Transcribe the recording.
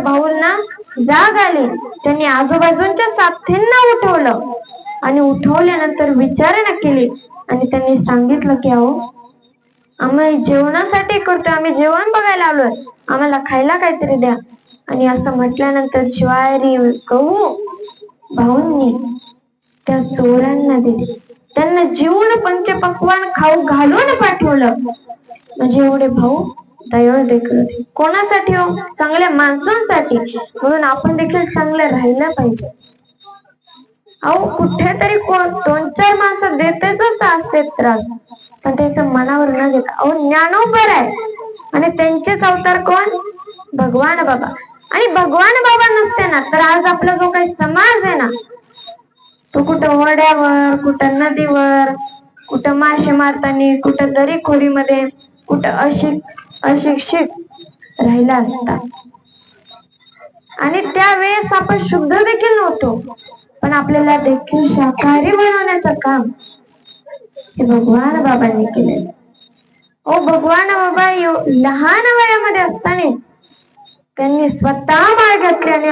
भाऊंना जाग आली. त्यांनी आजूबाजूच्या साथींना उठवलं. आणि उठवल्यानंतर विचारणा केली. आणि त्यांनी सांगितलं की अहो आम्ही जेवणासाठी करतोय. आम्ही जेवण बघायला आलोय. आम्हाला खायला काहीतरी द्या. आणि असं म्हटल्यानंतर ज्वारी गहू भाऊंनी त्या चोरांना दिले. त्यांना जीवन पंचपक्वान खाऊ घालून पाठवलं. म्हणजे एवढे भाऊ दयाळ देखील कोणासाठी हो? चांगल्या माणसांसाठी. म्हणून आपण देखील चांगलं राहिलं पाहिजे. अहो कुठेतरी कोण दोन चार माणसं देतेच असते त्रास. पण त्याचं मनावर न घेता. अहो ज्ञानोबर आहे. आणि त्यांचेच अवतार कोण? भगवान बाबा. आणि भगवान बाबा नसते ना तर आज आपला जो काही समाज आहे ना तो कुठं ओढ्यावर कुठं नदीवर कुठं मासे मारताना कुठं दरी खोरीमध्ये कुठं अशी अशिक्षित राहिला असता. आणि त्यावेळेस आपण शुद्ध देखील नव्हतो पण आपल्याला देखील शाकाहारी बनवण्याचं काम हे भगवान बाबांनी केले ओ भगवान बाबा लहान वयामध्ये असताना त्यांनी स्वतः माळ घातली आणि